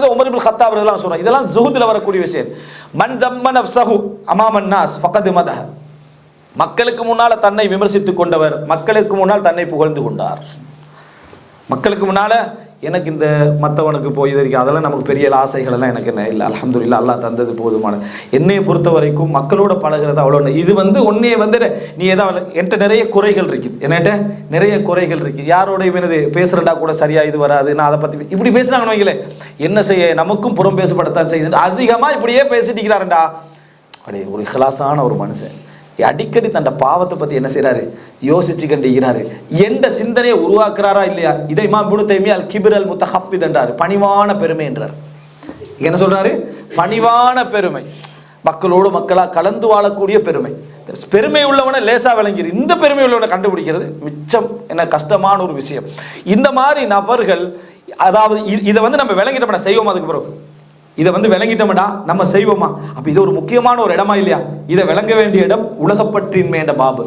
தான் Umar ibn Khattab இதெல்லாம் சொல்றாங்க. இதெல்லாம் ஜுஹுதுல வரக்கூடிய விஷயம். மன் தம்மன் நஃப்ஸஹு அமாமன் நாஸ் ஃபக்கத் மதஹ. மக்களுக்கு முன்னால் தன்னை விமர்சித்துக் கொண்டவர் மக்களுக்கு முன்னால் தன்னை புகழ்ந்து கொண்டார். மக்களுக்கு முன்னால எனக்கு இந்த மற்றவனுக்கு போய் இது இருக்கு அதெல்லாம் நமக்கு பெரிய ஆசைகள் எல்லாம் எனக்கு என்ன இல்லை. அல்ஹம்துலில்லாஹ் அல்லா தந்தது போதுமான. என்னையை பொறுத்த வரைக்கும் மக்களோட பழகிறது அவ்வளோ இது வந்து உன்னைய வந்து நீ ஏதாவது என்கிட்ட நிறைய குறைகள் இருக்குது. என்கிட்ட நிறைய குறைகள் இருக்குது. யாரோடைய இவனது பேசுகிறடா கூட சரியாக இது வராது. நான் அதை பற்றி இப்படி பேசுனாங்கன்னு வைங்களே. என்ன செய்ய நமக்கும் புறம் பேசப்படத்தான் செய்யுது. அதிகமாக இப்படியே பேசிட்டு இருக்கிறாருடா. அப்படியே ஒரு இஹ்லாஸான ஒரு மனுஷன். அடிக்கடி தன்னை பாவத்தை பற்றி என்ன செய்கிறாரு யோசிச்சு கண்டிக்கிறாரு. எந்த சிந்தனையை உருவாக்குறாரா இல்லையா? இதை இமாம் இப்னு அல் கிபிர் அல் முத்தஹஃபித் என்றார். பணிவான பெருமை என்றார். என்ன சொல்றாரு? பணிவான பெருமை. மக்களோடு மக்களாக கலந்து வாழக்கூடிய பெருமை. பெருமை உள்ளவனை லேசா விளங்கிரு. இந்த பெருமை உள்ளவனை கண்டுபிடிக்கிறது மிச்சம் என்ன கஷ்டமான ஒரு விஷயம். இந்த மாதிரி நபர்கள் அதாவது இதை வந்து நம்ம விளங்கிட்டோம்னா செய்வோம் அதுக்கு பிறகு? இதை வந்து விளங்கிட்டோம்டா நம்ம செய்வோமா? அப்போ இது ஒரு முக்கியமான ஒரு இடமா இல்லையா? இதை விளங்க வேண்டிய இடம் உலகப்பற்றின்மை என்ற பாபு.